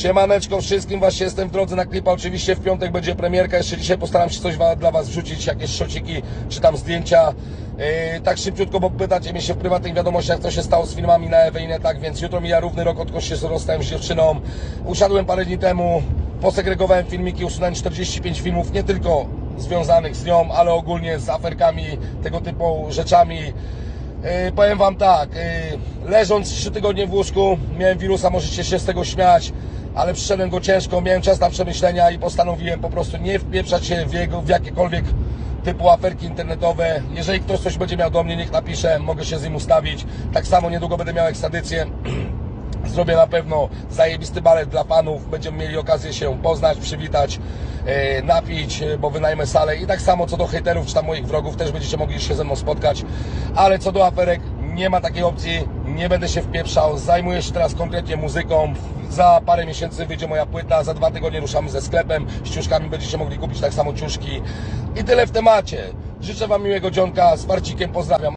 Siemaneczko wszystkim, właśnie jestem w drodze na klipa, oczywiście w piątek będzie premierka, jeszcze dzisiaj postaram się coś dla Was wrzucić, jakieś szociki, czy tam zdjęcia, yy, tak szybciutko, bo pytacie mnie się w prywatnych wiadomościach, co się stało z filmami na Ewe i nie tak, więc jutro mija równy rok, odkąd się rozstałem z dziewczyną, usiadłem parę dni temu, posegregowałem filmiki, usunąłem 45 filmów, nie tylko związanych z nią, ale ogólnie z aferkami, tego typu rzeczami, Yy, powiem wam tak, yy, leżąc 3 tygodnie w łóżku, miałem wirusa, możecie się z tego śmiać, ale przyszedłem go ciężko, miałem czas na przemyślenia i postanowiłem po prostu nie wpieprzać się w, jego, w jakiekolwiek typu aferki internetowe. Jeżeli ktoś coś będzie miał do mnie, niech napisze, mogę się z nim ustawić. Tak samo niedługo będę miał ekstradycję. Zrobię na pewno zajebisty balet dla fanów. Będziemy mieli okazję się poznać, przywitać, e, napić, e, bo wynajmę salę. I tak samo co do hejterów czy tam moich wrogów, też będziecie mogli się ze mną spotkać. Ale co do aferek, nie ma takiej opcji. Nie będę się wpieprzał. Zajmuję się teraz konkretnie muzyką. Za parę miesięcy wyjdzie moja płyta. Za dwa tygodnie ruszamy ze sklepem. Z ciuszkami będziecie mogli kupić tak samo ciuszki. I tyle w temacie. Życzę Wam miłego dzionka. Z Marcikiem pozdrawiam.